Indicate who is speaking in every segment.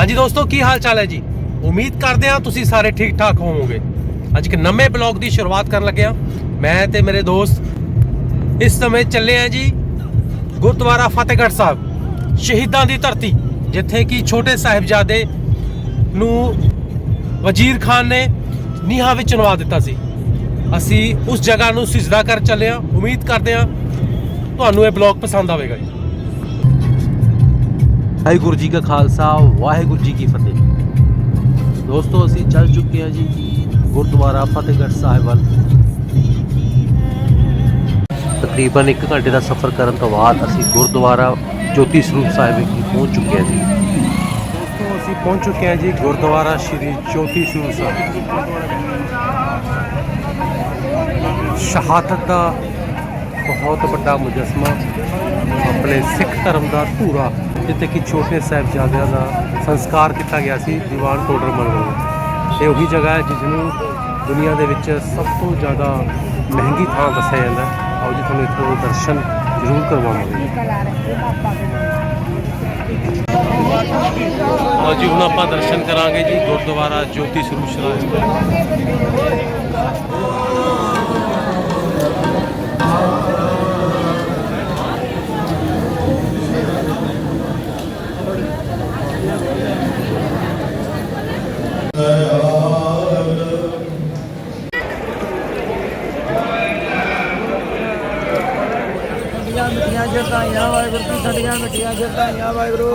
Speaker 1: ਹਾਂਜੀ ਦੋਸਤੋ, ਕੀ ਹਾਲ ਚਾਲ ਹੈ ਜੀ? ਉਮੀਦ ਕਰਦੇ ਹਾਂ ਤੁਸੀਂ ਸਾਰੇ ਠੀਕ ਠਾਕ ਹੋਵੋਗੇ। ਅੱਜ ਇੱਕ ਨਵੇਂ ਬਲੌਗ ਦੀ ਸ਼ੁਰੂਆਤ ਕਰਨ ਲੱਗੇ ਹਾਂ। ਮੈਂ ਤੇ ਮੇਰੇ ਦੋਸਤ ਇਸ ਸਮੇਂ ਚੱਲੇ ਆ ਜੀ ਗੁਰਦੁਆਰਾ ਫਤਿਹਗੜ੍ਹ ਸਾਹਿਬ, ਸ਼ਹੀਦਾਂ ਦੀ ਧਰਤੀ, ਜਿੱਥੇ ਕਿ ਛੋਟੇ ਸਾਹਿਬਜ਼ਾਦੇ ਨੂੰ ਵਜ਼ੀਰ ਖਾਨ ਨੇ ਨੀਹਾਂ ਵਿੱਚ ਚੁਣਵਾ ਦਿੱਤਾ ਸੀ। ਅਸੀਂ ਉਸ ਜਗ੍ਹਾ ਨੂੰ ਸਿਜਦਾ ਕਰ ਚੱਲੇ ਹਾਂ। ਉਮੀਦ ਕਰਦੇ ਹਾਂ ਤੁਹਾਨੂੰ ਇਹ ਬਲੌਗ ਪਸੰਦ ਆਵੇਗਾ ਜੀ। ਵਾਹਿਗੁਰੂ ਜੀ ਕਾ ਖਾਲਸਾ, ਵਾਹਿਗੁਰੂ ਜੀ ਕੀ ਫਤਿਹ। ਦੋਸਤੋ, ਅਸੀਂ ਚੱਲ ਚੁੱਕੇ ਹਾਂ ਜੀ ਗੁਰਦੁਆਰਾ ਫਤਿਹਗੜ੍ਹ ਸਾਹਿਬ ਵੱਲ। ਤਕਰੀਬਨ 1 ਘੰਟੇ ਦਾ ਸਫ਼ਰ ਕਰਨ ਤੋਂ ਬਾਅਦ ਅਸੀਂ ਗੁਰਦੁਆਰਾ ਜੋਤੀ ਸਰੂਪ ਸਾਹਿਬ ਵਿਖੇ ਪਹੁੰਚ ਚੁੱਕੇ ਹਾਂ ਜੀ। ਦੋਸਤੋ, ਅਸੀਂ ਪਹੁੰਚ ਚੁੱਕੇ ਹਾਂ ਜੀ ਗੁਰਦੁਆਰਾ ਸ਼੍ਰੀ ਜੋਤੀ ਸਰੂਪ ਸਾਹਿਬ। ਸ਼ਹਾਦਤ ਦਾ ਬਹੁਤ ਵੱਡਾ ਮੁਜਸਮਾ ਆਪਣੇ ਸਿੱਖ ਧਰਮ ਦਾ ਧੂਰਾ, ਜਿੱਥੇ ਕਿ ਛੋਟੇ ਸਾਹਿਬਜ਼ਾਦਿਆਂ ਦਾ ਸੰਸਕਾਰ ਕੀਤਾ ਗਿਆ ਸੀ ਦੀਵਾਨ ਟੋਡਰ ਮਲ ਵੱਲੋਂ। ਇਹ ਉਹੀ ਜਗ੍ਹਾ ਹੈ ਜਿਸ ਨੂੰ ਦੁਨੀਆ ਦੇ ਵਿੱਚ ਸਭ ਤੋਂ ਜ਼ਿਆਦਾ ਮਹਿੰਗੀ ਥਾਂ ਦੱਸਿਆ ਜਾਂਦਾ ਆਓ ਜੀ, ਤੁਹਾਨੂੰ ਇੱਥੋਂ ਦਰਸ਼ਨ ਜ਼ਰੂਰ ਕਰਵਾਵਾਂਗੇ। ਆਓ ਜੀ, ਹੁਣ ਆਪਾਂ ਦਰਸ਼ਨ ਕਰਾਂਗੇ ਜੀ, ਗੁਰਦੁਆਰਾ ਜੋਤੀ ਸਰੂਪ ਸਾਹਿਬ
Speaker 2: ਸਾਡੀਆਂ ਵਾਹਿਗੁਰੂ ਜੀ ਸਾਡੀਆਂ ਮਿੱਠੀਆਂ ਜਰਤਾਈਆਂ ਵਾਹਿਗੁਰੂ।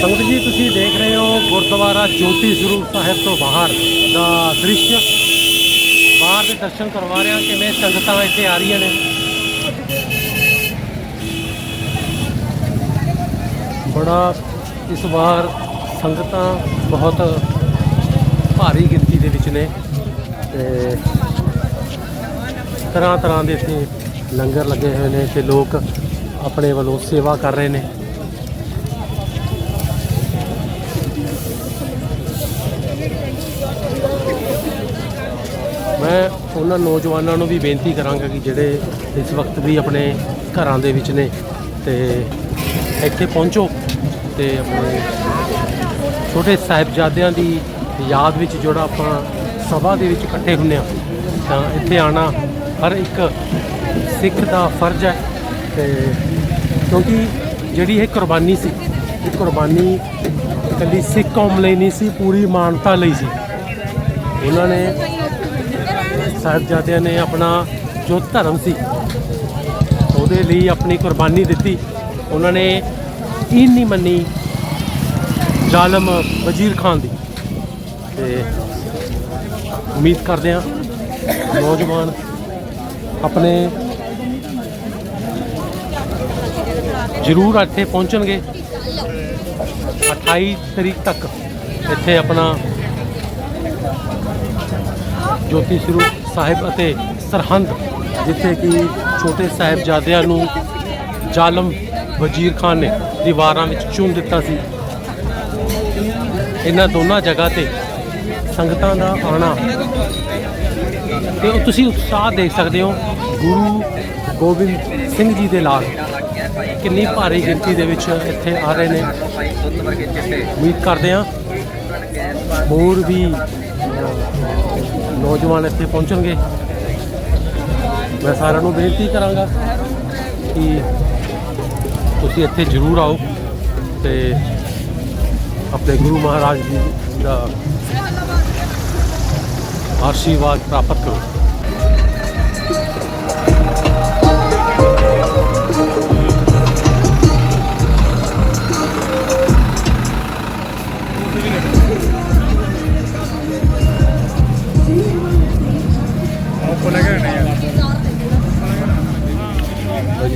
Speaker 1: ਸੰਗਤ ਜੀ, ਤੁਸੀਂ ਦੇਖ ਰਹੇ ਹੋ ਗੁਰਦੁਆਰਾ ਜੋਤੀ ਸਰੂਪ ਸਾਹਿਬ ਤੋਂ ਬਾਹਰ ਦਾ ਦ੍ਰਿਸ਼। ਬਾਹਰ ਦੇ ਦਰਸ਼ਨ ਕਰਵਾ ਰਿਹਾ ਕਿਵੇਂ ਸੰਗਤਾਂ ਇੱਥੇ ਆ ਰਹੀਆਂ ਨੇ। ਬੜਾ ਇਸ ਵਾਰ ਸੰਗਤਾਂ ਬਹੁਤ ਭਾਰੀ ਗਿਣਤੀ ਦੇ ਵਿੱਚ ਨੇ ਤੇ ਤਰ੍ਹਾਂ ਤਰ੍ਹਾਂ ਦੇ ਇੱਥੇ ਲੰਗਰ ਲੱਗੇ ਹੋਏ ਨੇ ਤੇ ਲੋਕ ਆਪਣੇ ਵੱਲੋਂ ਸੇਵਾ ਕਰ ਰਹੇ ਨੇ। ਮੈਂ ਉਹਨਾਂ ਨੌਜਵਾਨਾਂ ਨੂੰ ਵੀ ਬੇਨਤੀ ਕਰਾਂਗਾ ਕਿ ਜਿਹੜੇ ਇਸ ਵਕਤ ਵੀ ਆਪਣੇ ਘਰਾਂ ਦੇ ਵਿੱਚ ਨੇ ਤੇ ਇੱਥੇ ਪਹੁੰਚੋ। ਤੇ ਆਪਣੇ ਛੋਟੇ ਸਾਹਿਬਜ਼ਾਦਿਆਂ ਦੀ ਯਾਦ ਵਿੱਚ ਜਿਹੜਾ ਆਪਾਂ ਸਭਾ ਦੇ ਵਿੱਚ ਇਕੱਠੇ ਹੁੰਨੇ ਆ ਤਾਂ ਇੱਥੇ ਆਣਾ ਹਰ ਇੱਕ ਸਿੱਖ ਦਾ ਫਰਜ਼ ਹੈ। ਤੇ ਕਿਉਂਕਿ ਜਿਹੜੀ ਇਹ ਕੁਰਬਾਨੀ ਸੀ, ਇਹ ਕੁਰਬਾਨੀ ਇਕੱਲੀ ਸਿੱਖ ਕੌਮ ਲਈ ਨਹੀਂ ਸੀ, ਪੂਰੀ ਮਾਨਵਤਾ ਲਈ ਸੀ। ਉਹਨਾਂ ਨੇ ਸਾਹਿਬਜ਼ਾਦਿਆਂ ਨੇ ਆਪਣਾ ਜੋ ਧਰਮ ਸੀ, ਉਹਦੇ ਲਈ ਆਪਣੀ ਕੁਰਬਾਨੀ ਦਿੱਤੀ। ਉਹਨਾਂ ਨੇ ਇਹ ਨਹੀਂ ਮੰਨੀ ਜ਼ਾਲਮ ਵਜ਼ੀਰ ਖਾਨ ਦੀ। ਤੇ ਉਮੀਦ ਕਰਦੇ ਹਾਂ ਨੌਜਵਾਨ ਆਪਣੇ ਜ਼ਰੂਰ ਇੱਥੇ ਪਹੁੰਚਣਗੇ। 28 ਤਰੀਕ ਤੱਕ ਇੱਥੇ ਆਪਣਾ ਜੋਤੀ ਸਰੂਪ ਸਾਹਿਬ ਅਤੇ ਸਰਹੰਦ, ਜਿੱਥੇ ਕਿ ਛੋਟੇ ਸਾਹਿਬਜ਼ਾਦਿਆਂ ਨੂੰ ਜ਼ਾਲਮ ਵਜ਼ੀਰ ਖਾਨ ਨੇ ਦੀਵਾਰਾਂ ਵਿੱਚ ਚੁਣ ਦਿੱਤਾ ਸੀ। ਇਹਨਾਂ ਦੋਨਾਂ ਜਗ੍ਹਾ ਤੇ ਸੰਗਤਾਂ ਦਾ ਆਣਾ। ਤੇ ਉਹ ਤੁਸੀਂ ਉਤਸ਼ਾਹ ਦੇਖ ਸਕਦੇ ਹੋ, ਗੁਰੂ ਗੋਬਿੰਦ ਸਿੰਘ ਜੀ ਦੇ ਲਾਲ ਕਿੰਨੀ ਭਾਰੀ ਗਿਣਤੀ ਦੇ ਵਿੱਚ ਇੱਥੇ ਆ ਰਹੇ ਨੇ। ਉਮੀਦ ਕਰਦੇ ਹਾਂ ਹੋਰ ਵੀ ਨੌਜਵਾਨ ਇੱਥੇ ਪਹੁੰਚਣਗੇ। ਮੈਂ ਸਾਰਿਆਂ ਨੂੰ ਬੇਨਤੀ ਕਰਾਂਗਾ ਕਿ ਤੁਸੀਂ ਇੱਥੇ ਜ਼ਰੂਰ ਆਓ ਤੇ ਆਪਣੇ ਗੁਰੂ ਮਹਾਰਾਜ ਜੀ ਦਾ ਆਸ਼ੀਰਵਾਦ ਪ੍ਰਾਪਤ ਕਰੋ।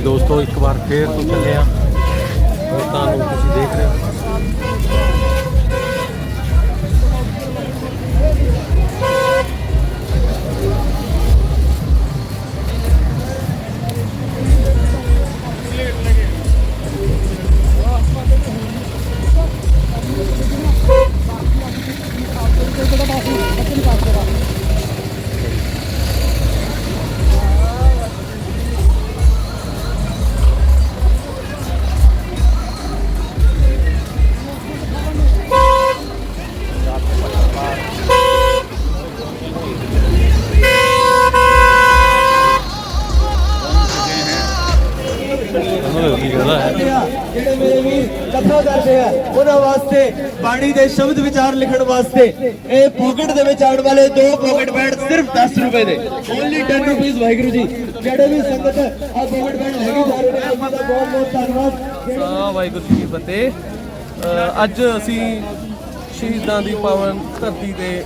Speaker 1: ਦੋਸਤੋ ਇੱਕ ਵਾਰ ਫੇਰ ਤੋਂ
Speaker 3: ਬਾਣੀ ਦੇ ਸ਼ਬਦ ਵਿਚਾਰ ਲਿਖਣ ਵਾਸਤੇ ਇਹ ਪਾਕਟ ਦੇ ਵਿੱਚ ਆਉਣ ਵਾਲੇ ਦੋ ਪਾਕਟ ਬੈਂਡ ਸਿਰਫ 10 ਰੁਪਏ ਦੇ। Only 10 rupees Waheguru ji. ਜਿਹੜੇ ਵੀ ਸੰਗਤ ਆ ਪਾਕਟ ਬੈਂਡ ਲੈ ਕੇ ਜਾ ਰਹੇ ਨੇ ਉਹਨਾਂ ਦਾ ਬਹੁਤ ਬਹੁਤ ਧੰਨਵਾਦ।
Speaker 4: ਸਾ ਵਾਹਿਗੁਰੂ ਜੀ ਫਤਿਹ। ਅੱਜ ਅਸੀਂ ਸ਼ਹੀਦਾਂ ਦੀ ਪਾਵਨ ਧਰਤੀ ਤੇ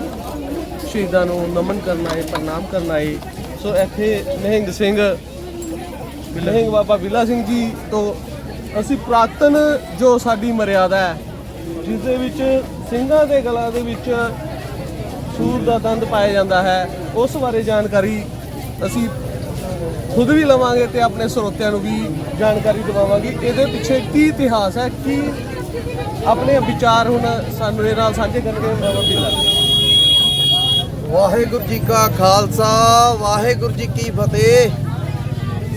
Speaker 4: ਸ਼ਹੀਦਾਂ ਨੂੰ ਨਮਨ ਕਰਨਾ ਆਏ, ਪ੍ਰਣਾਮ ਕਰਨਾ ਆਏ। ਸੋ ਇੱਥੇ ਨਿਹੰਗ ਸਿੰਘ ਨਿਹੰਗ ਬਾਬਾ ਬਿਲਾ ਸਿੰਘ ਜੀ ਤੋਂ ਅਸੀਂ ਪ੍ਰਾਤਨ ਜੋ ਸਾਡੀ ਮਰਿਆਦਾ ਹੈ ਜਿਸ ਦੇ ਵਿੱਚ ਸਿੰਘਾਂ ਦੇ ਗਲਾਂ ਦੇ ਵਿੱਚ ਸੂਰ ਦਾ ਦੰਦ ਪਾਇਆ ਜਾਂਦਾ ਹੈ ਉਸ ਬਾਰੇ ਜਾਣਕਾਰੀ ਅਸੀਂ ਖੁਦ ਵੀ ਲਵਾਂਗੇ ਤੇ ਆਪਣੇ ਸਰੋਤਿਆਂ ਨੂੰ ਵੀ ਜਾਣਕਾਰੀ ਦਿਵਾਵਾਂਗੇ। ਇਹਦੇ ਪਿੱਛੇ ਕੀ ਇਤਿਹਾਸ ਹੈ ਕੀ ਆਪਣੇ ਵਿਚਾਰ ਹੁਣ ਸਾਨੂੰ ਇਹ ਨਾਲ ਸਾਂਝੇ ਕਰਨਗੇ ਬਾਬਾ ਬਿਲਾ
Speaker 5: ਵਾਹਿਗੁਰੂ ਜੀ ਕਾ ਖਾਲਸਾ ਵਾਹਿਗੁਰੂ ਜੀ ਕੀ ਫਤਿਹ।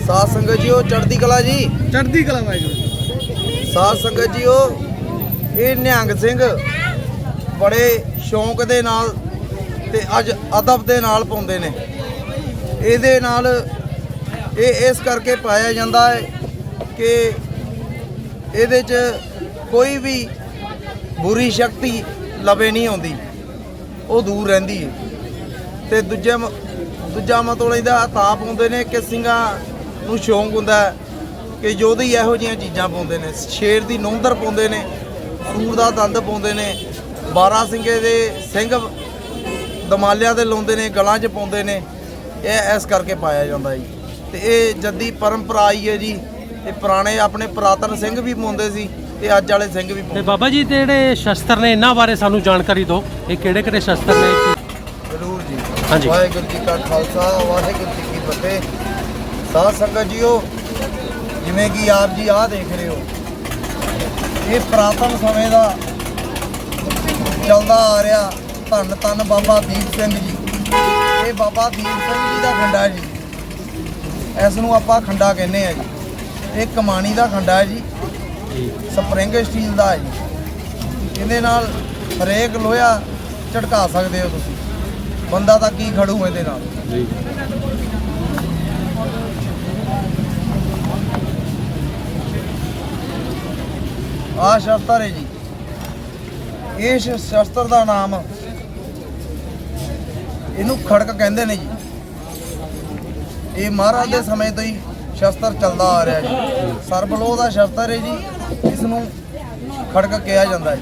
Speaker 5: ਸਾਧ ਸੰਗਤ ਜੀਓ ਚੜ੍ਹਦੀ ਕਲਾ ਜੀ?
Speaker 4: ਚੜ੍ਹਦੀ ਕਲਾ ਵਾਹਿਗੁਰੂ
Speaker 5: ਸਾਧ ਸੰਗਤ ਜੀਓ ਇਹ ਨਿਹੰਗ ਸਿੰਘ ਬੜੇ ਸ਼ੌਂਕ ਦੇ ਨਾਲ ਤੇ ਅੱਜ ਅਦਬ ਦੇ ਨਾਲ ਪਾਉਂਦੇ ਨੇ। ਇਹਦੇ ਨਾਲ ਇਹ ਇਸ ਕਰਕੇ ਪਾਇਆ ਜਾਂਦਾ ਹੈ ਕਿ ਇਹਦੇ 'ਚ ਕੋਈ ਵੀ ਬੁਰੀ ਸ਼ਕਤੀ ਲਵੇ ਨਹੀਂ ਆਉਂਦੀ। ਉਹ ਦੂਰ ਰਹਿੰਦੀ ਹੈ। ਤੇ ਦੂਜੇ ਮ- ਦੂਜਾ ਮਤਲਬ ਇਹਦਾ ਤਾਂ ਪਾਉਂਦੇ ਨੇ ਕਿ ਸਿੰਘਾਂ ਨੂੰ ਸ਼ੌਂਕ ਹੁੰਦਾ ਹੈ ਕਿ ਜੋਧੀ ਇਹੋ ਜਿਹੀਆਂ ਚੀਜ਼ਾਂ ਪਾਉਂਦੇ ਨੇ। ਸ਼ੇਰ ਦੀ ਨੌਂਦਰ ਪਾਉਂਦੇ ਨੇ। ਸੂਰ ਦਾ ਦੰਦ ਪਾਉਂਦੇ ਨੇ 12 ਸਿੰਘੇ ਦੇ ਸਿੰਘ ਦਮਾਲਿਆਂ ਦੇ ਲਾਉਂਦੇ ਨੇ ਗਲਾਂ 'ਚ ਪਾਉਂਦੇ ਨੇ ਇਹ ਇਸ ਕਰਕੇ ਪਾਇਆ ਜਾਂਦਾ ਜੀ। ਤੇ ਇਹ ਜੱਦੀ ਪਰੰਪਰਾ ਆਈ ਹੈ ਜੀ ਇਹ ਪੁਰਾਣੇ ਆਪਣੇ ਪੁਰਾਤਨ ਸਿੰਘ ਵੀ ਪਾਉਂਦੇ ਸੀ ਤੇ ਅੱਜ ਵਾਲੇ ਸਿੰਘ ਵੀ
Speaker 1: ਤੇ
Speaker 5: ਪਾਉਂਦੇ।
Speaker 1: ਬਾਬਾ ਜੀ ਤੇ ਜਿਹੜੇ ਸ਼ਸਤਰ ਨੇ ਇਹਨਾਂ ਬਾਰੇ ਸਾਨੂੰ ਜਾਣਕਾਰੀ ਦਿਓ। ਇਹ ਕਿਹੜੇ ਕਿਹੜੇ ਸ਼ਸਤਰ ਨੇ?
Speaker 5: ਜ਼ਰੂਰ ਜੀ।
Speaker 1: ਹਾਂਜੀ।
Speaker 5: ਵਾਹਿਗੁਰੂ ਜੀ ਕਾ ਖਾਲਸਾ ਵਾਹਿਗੁਰੂ ਜੀ ਕੀ ਫਤਿਹ। ਸਾਧ ਸੰਗਤ ਜੀਓ ਜਿਵੇਂ ਕਿ ਆਪ ਜੀ ਆਹ ਦੇਖ ਰਹੇ ਹੋ ਇਹ ਪ੍ਰਾਤਨ ਸਮੇਂ ਦਾ ਚੱਲਦਾ ਆ ਰਿਹਾ ਧੰਨ ਧੰਨ ਬਾਬਾ ਦੀਪ ਸਿੰਘ ਜੀ। ਇਹ ਬਾਬਾ ਦੀਪ ਸਿੰਘ ਜੀ ਦਾ ਖੰਡਾ ਜੀ। ਇਸ ਨੂੰ ਆਪਾਂ ਖੰਡਾ ਕਹਿੰਦੇ ਆ ਜੀ। ਇਹ ਕਮਾਣੀ ਦਾ ਖੰਡਾ ਹੈ ਜੀ। ਸਪਰਿੰਗ ਸਟੀਲ ਦਾ ਹੈ ਜੀ। ਇਹਦੇ ਨਾਲ ਹਰੇਕ ਲੋਹਾ ਝਟਕਾ ਸਕਦੇ ਹੋ ਤੁਸੀਂ। ਬੰਦਾ ਤਾਂ ਕੀ ਖੜੂ ਇਹਦੇ ਨਾਲ।
Speaker 1: ਜੀ।
Speaker 5: ਆ ਸ਼ਸਤਰ ਹੈ ਜੀ। ਇਸ ਸ਼ਸਤਰ ਦਾ ਨਾਮ ਇਹਨੂੰ ਖੜਕ ਕਹਿੰਦੇ ਨੇ ਜੀ। ਇਹ ਮਹਾਰਾਜ ਦੇ ਸਮੇਂ ਤੋਂ ਹੀ ਸ਼ਸਤਰ ਚੱਲਦਾ ਆ ਰਿਹਾ ਜੀ। ਸਰਬਲੋਹ ਦਾ ਸ਼ਸਤਰ ਹੈ ਜੀ ਇਸ ਨੂੰ ਖੜਕ ਕਿਹਾ ਜਾਂਦਾ ਹੈ।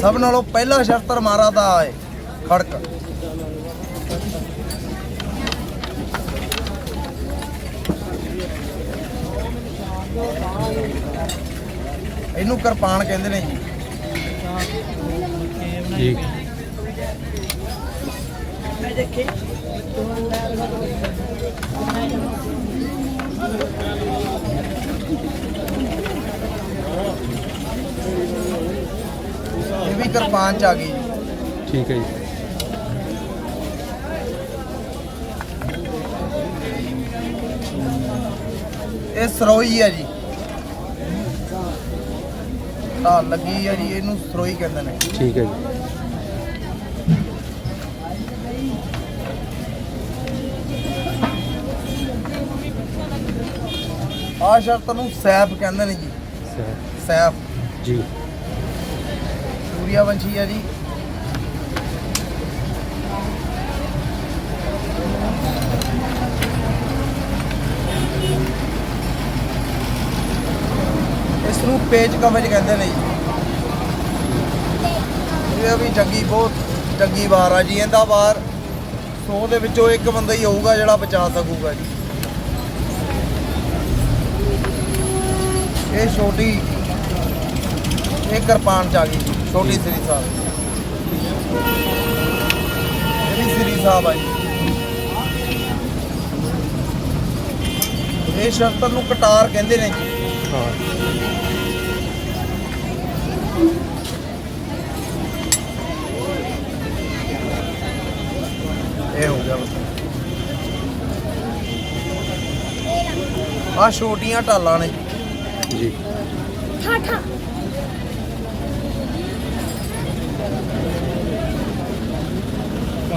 Speaker 5: ਸਭ ਨਾਲੋਂ ਪਹਿਲਾ ਸ਼ਸਤਰ ਮਹਾਰਾਜ ਦਾ ਹੈ, ਖੜਕ। ਇਹਨੂੰ ਕਿਰਪਾਨ ਕਹਿੰਦੇ ਨੇ ਜੀ।
Speaker 1: ਜੀ।
Speaker 5: ਇਹ ਵੀ ਕਿਰਪਾਨ ਚ ਆ ਗਈ
Speaker 1: ਠੀਕ ਹੈ ਜੀ।
Speaker 5: ਇਹ ਸਰੋਈ ਹੈ ਜੀ। ਤਾਂ ਲੱਗੀ ਹੈ ਜੀ ਇਹਨੂੰ ਸਰੋਈ ਕਹਿੰਦੇ ਨੇ।
Speaker 1: ਠੀਕ ਹੈ ਜੀ।
Speaker 5: ਆਹ ਸ਼ਰਤ ਨੂੰ ਸੈਫ ਕਹਿੰਦੇ ਨੇ ਜੀ।
Speaker 1: ਸਹਿ-
Speaker 5: ਸੈਫ।
Speaker 1: ਜੀ।
Speaker 5: ਸੂਰਿਆਵੰਸ਼ੀ ਹੈ ਜੀ। ਇਸ ਨੂੰ ਪੇਜ ਕਵਚ ਕਹਿੰਦੇ ਨੇ ਜੀ। ਇਹ ਵੀ ਜੰਗੀ ਬਹੁਤ ਜੰਗੀ ਵਾਰ ਆ ਜੀ, ਇਹਦਾ ਵਾਰ 100 ਦੇ ਵਿੱਚੋਂ ਇੱਕ ਬੰਦਾ ਹੀ ਹੋਊਗਾ ਜਿਹੜਾ ਬਚਾ ਸਕੂਗਾ ਜੀ। ਇਹ ਛੋਟੀ, ਇਹ ਕਿਰਪਾਨ ਚ ਆ ਗਈ ਛੋਟੀ ਸ੍ਰੀ ਸਾਹਿਬ। ਇਹ ਵੀ ਸ੍ਰੀ ਸਾਹਿਬ ਆ ਜੀ। ਇਹ ਸ਼ਸਤਰ ਨੂੰ ਕਟਾਰ ਕਹਿੰਦੇ ਨੇ ਜੀ। ਇਹ ਹੋ ਗਿਆ ਆ ਛੋਟੀਆਂ ਢਾਲਾਂ ਨੇ। ਜੀ।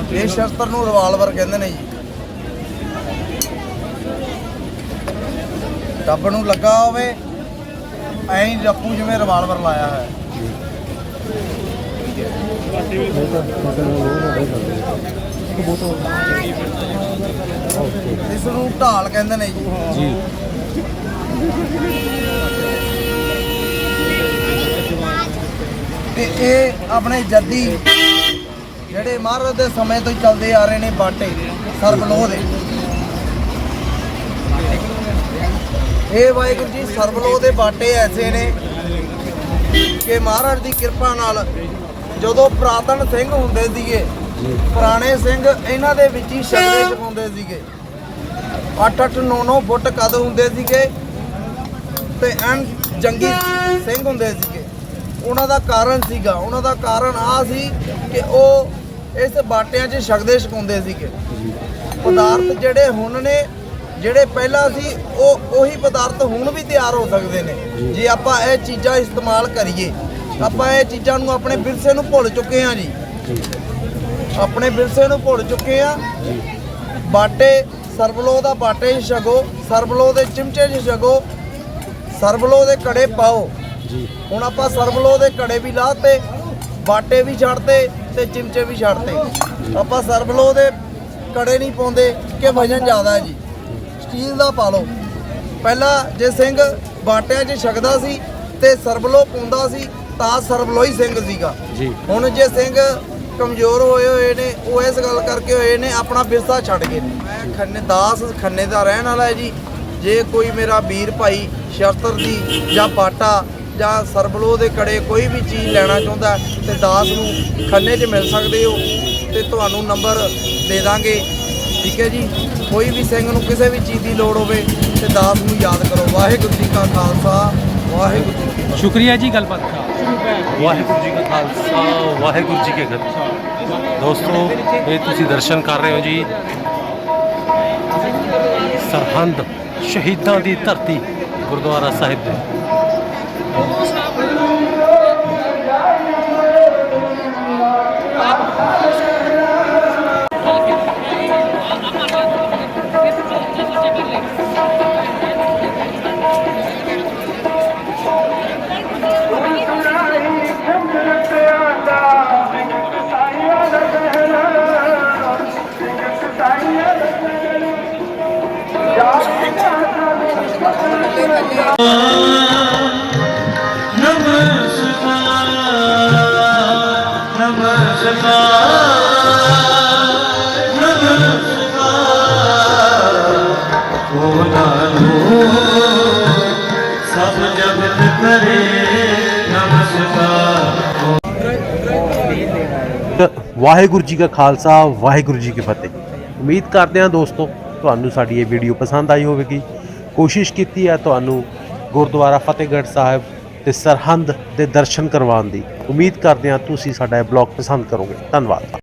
Speaker 1: ਜੀ
Speaker 5: ਇਹ ਸ਼ਸਤਰ ਨੂੰ ਰਿਵਾਲਵਰ ਕਹਿੰਦੇ ਨੇ ਜੀ। ਰੱਬ ਨੂੰ ਲੱਗਾ ਹੋਵੇ ਐਂ ਹੀ ਰੱਪੂ ਜਿਵੇਂ ਰਿਵਾਲਵਰ ਲਾਇਆ ਹੈ ਇਸ ਨੂੰ ਢਾਲ ਕਹਿੰਦੇ ਨੇ ਜੀ
Speaker 1: ਜੀ।
Speaker 5: ਤੇ ਇਹ ਆਪਣੇ ਜੱਦੀ ਜਿਹੜੇ ਮਹਾਰਾਜ ਦੇ ਸਮੇਂ ਤੋਂ ਹੀ ਚੱਲਦੇ ਆ ਰਹੇ ਨੇ ਬਾਟੇ, ਸਰਬਲੋਹ ਦੇ। ਇਹ ਵਾਹਿਗੁਰੂ ਜੀ ਸਰਬਲੋ ਦੇ ਬਾਟੇ ਐਸੇ ਨੇ ਕਿ ਮਹਾਰਾਜ ਦੀ ਕਿਰਪਾ ਨਾਲ ਜਦੋਂ ਪ੍ਰਾਤਨ ਸਿੰਘ ਹੁੰਦੇ ਸੀਗੇ, ਪੁਰਾਣੇ ਸਿੰਘ ਇਹਨਾਂ ਦੇ ਵਿੱਚ ਹੀ ਸ਼ਬਦੇ ਛਪਾਉਂਦੇ ਸੀਗੇ। 8-8 9-9 ਫੁੱਟ ਕੱਦ ਹੁੰਦੇ ਸੀਗੇ ਤੇ ਐਨ ਜੰਗੀ ਸਿੰਘ ਹੁੰਦੇ ਸੀਗੇ। ਉਹਨਾਂ ਦਾ ਕਾਰਨ ਸੀਗਾ। ਉਹਨਾਂ ਦਾ ਕਾਰਨ ਆ ਸੀ ਕਿ ਉਹ ਇਸ ਬਾਟਿਆਂ 'ਚ ਛਕਦੇ ਛਕਾਉਂਦੇ ਸੀਗੇ। ਪਦਾਰਥ ਜਿਹੜੇ ਹੁਣ ਨੇ ਜਿਹੜੇ ਪਹਿਲਾਂ ਸੀ, ਉਹ ਉਹੀ ਪਦਾਰਥ ਹੁਣ ਵੀ ਤਿਆਰ ਹੋ ਸਕਦੇ ਨੇ। ਜੇ ਆਪਾਂ ਇਹ ਚੀਜ਼ਾਂ ਇਸਤੇਮਾਲ ਕਰੀਏ, ਆਪਾਂ ਇਹ ਚੀਜ਼ਾਂ ਨੂੰ ਆਪਣੇ ਵਿਰਸੇ ਨੂੰ ਭੁੱਲ ਚੁੱਕੇ ਹਾਂ ਜੀ। ਆਪਣੇ ਵਿਰਸੇ ਨੂੰ ਭੁੱਲ ਚੁੱਕੇ ਹਾਂ। ਬਾਟੇ ਸਰਬਲੋ ਦਾ ਬਾਟੇ 'ਚ ਛਕੋ ਸਰਬਲੋ ਦੇ ਚਿਮਚੇ 'ਚ ਛਕੋ ਸਰਬਲੋ ਦੇ ਕੜੇ ਪਾਓ।
Speaker 1: ਜੀ
Speaker 5: ਹੁਣ ਆਪਾਂ ਸਰਬਲੋ ਦੇ ਕੜੇ ਵੀ ਲਾਤੇ, ਬਾਟੇ ਵੀ ਛੱਡਤੇ ਤੇ ਚਿਮਚੇ ਵੀ ਛੱਡਤੇ। ਆਪਾਂ ਸਰਬਲੋ ਦੇ ਕੜੇ ਨਹੀਂ ਪਾਉਂਦੇ, ਕਿ ਵਜਨ ਜ਼ਿਆਦਾ ਹੈ ਜੀ। ਸਟੀਲ ਦਾ ਪਾ ਲਓ। ਪਹਿਲਾਂ ਜੇ ਸਿੰਘ ਬਾਟਿਆਂ 'ਚ ਛਕਦਾ ਸੀ ਤੇ ਸਰਬਲੋ ਪਾਉਂਦਾ ਸੀ ਤਾਂ ਸਰਬਲੋ ਹੀ ਸਿੰਘ ਸੀਗਾ।
Speaker 1: ਜੀ।
Speaker 5: ਹੁਣ ਜੇ ਸਿੰਘ ਕਮਜ਼ੋਰ ਹੋਏ ਹੋਏ ਨੇ ਉਹ ਇਸ ਗੱਲ ਕਰਕੇ ਹੋਏ ਨੇ ਆਪਣਾ ਵਿਰਸਾ ਛੱਡ ਗਏ ਨੇ। ਮੈਂ ਖੰਨੇ ਦਾਸ ਖੰਨੇ ਦਾ ਰਹਿਣ ਵਾਲਾ ਹੈ ਜੀ। ਜੇ ਕੋਈ ਮੇਰਾ ਵੀਰ ਭਾਈ ਸ਼ਸਤਰ ਦੀ ਜਾਂ ਬਾਟਾ ਜਾਂ ਸਰਬਲੋ ਦੇ ਕੜੇ ਕੋਈ ਵੀ ਚੀਜ਼ ਲੈਣਾ ਚਾਹੁੰਦਾ ਤੇ ਦਾਸ ਨੂੰ ਖੰਨੇ 'ਚ ਮਿਲ ਸਕਦੇ ਹੋ ਤੇ ਤੁਹਾਨੂੰ ਨੰਬਰ ਦੇ ਦਾਂਗੇ। ਠੀਕ ਹੈ ਜੀ। ਕੋਈ ਵੀ ਸਿੰਘ ਨੂੰ ਕਿਸੇ ਵੀ ਚੀਜ਼ ਦੀ ਲੋੜ ਹੋਵੇ ਤੇ ਦਾਸ ਨੂੰ ਯਾਦ ਕਰੋ। ਵਾਹਿਗੁਰੂ ਜੀ ਕਾ ਖਾਲਸਾ ਵਾਹਿਗੁਰੂ ਜੀ ਕੀ ਫਤਿਹ।
Speaker 1: ਸ਼ੁਕਰੀਆ ਜੀ ਗੱਲਬਾਤ ਦਾ। ਵਾਹਿਗੁਰੂ ਜੀ ਕਾ ਖਾਲਸਾ ਵਾਹਿਗੁਰੂ ਜੀ ਕੀ ਫਤਿਹ। ਦੋਸਤੋ ਇਹ ਤੁਸੀਂ ਦਰਸ਼ਨ ਕਰ ਰਹੇ ਹੋ ਜੀ। ਸਰਹੰਦ ਸ਼ਹੀਦਾਂ ਦੀ ਧਰਤੀ ਗੁਰਦੁਆਰਾ ਸਾਹਿਬ ਦੇ। ਵਾਹਿਗੁਰੂ ਜੀ ਕਾ ਖਾਲਸਾ, ਵਾਹਿਗੁਰੂ ਜੀ ਕੀ ਫਤਿਹ। ਉਮੀਦ ਕਰਦੇ ਹਾਂ ਦੋਸਤੋ, ਤੁਹਾਨੂੰ ਸਾਡੀ ਇਹ ਵੀਡੀਓ ਪਸੰਦ ਆਈ ਹੋਵੇਗੀ। ਕੋਸ਼ਿਸ਼ ਕੀਤੀ ਹੈ ਤੁਹਾਨੂੰ ਗੁਰਦੁਆਰਾ ਫਤਿਹਗੜ੍ਹ ਸਾਹਿਬ ਤੇ ਸਰਹੰਦ ਦੇ ਦਰਸ਼ਨ ਕਰਵਾਉਣ ਦੀ। ਉਮੀਦ ਕਰਦੇ ਹਾਂ ਤੁਸੀਂ ਸਾਡਾ ਇਹ ਬਲੌਗ ਪਸੰਦ ਕਰੋਗੇ। ਧੰਨਵਾਦ।